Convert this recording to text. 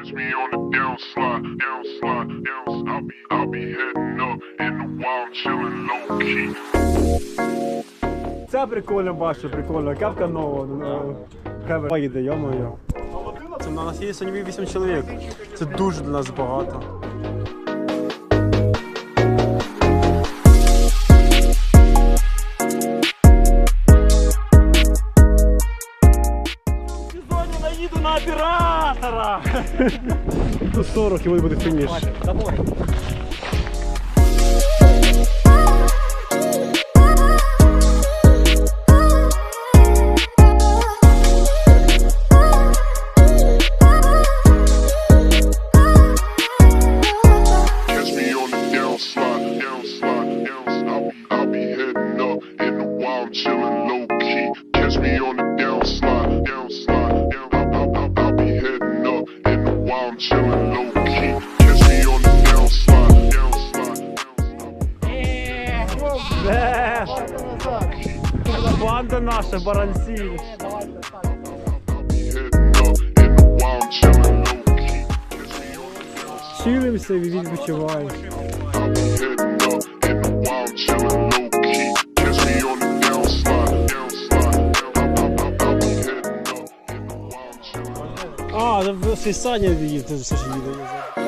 Catch me on the down slide, down slide, down slide. I'll be, I'll be heading up in the wild, chilling low key. Це прикольно бачу, прикольно. Кепка нова. Хевер їде, йомою. Це на нас є сьогодні 8 чоловік. Це дуже для нас багато. Наїду на оператора! 140 і буде фініш. Catch in I'm chilling low key. Catch me on the down slide, down slide, down slide. Де? Банда наша, баранці. Heading up in the wild, chilling low key. Catch me on the. Чилимося і відпочиваємо. I'll heading А, в Фейсані її теж їде.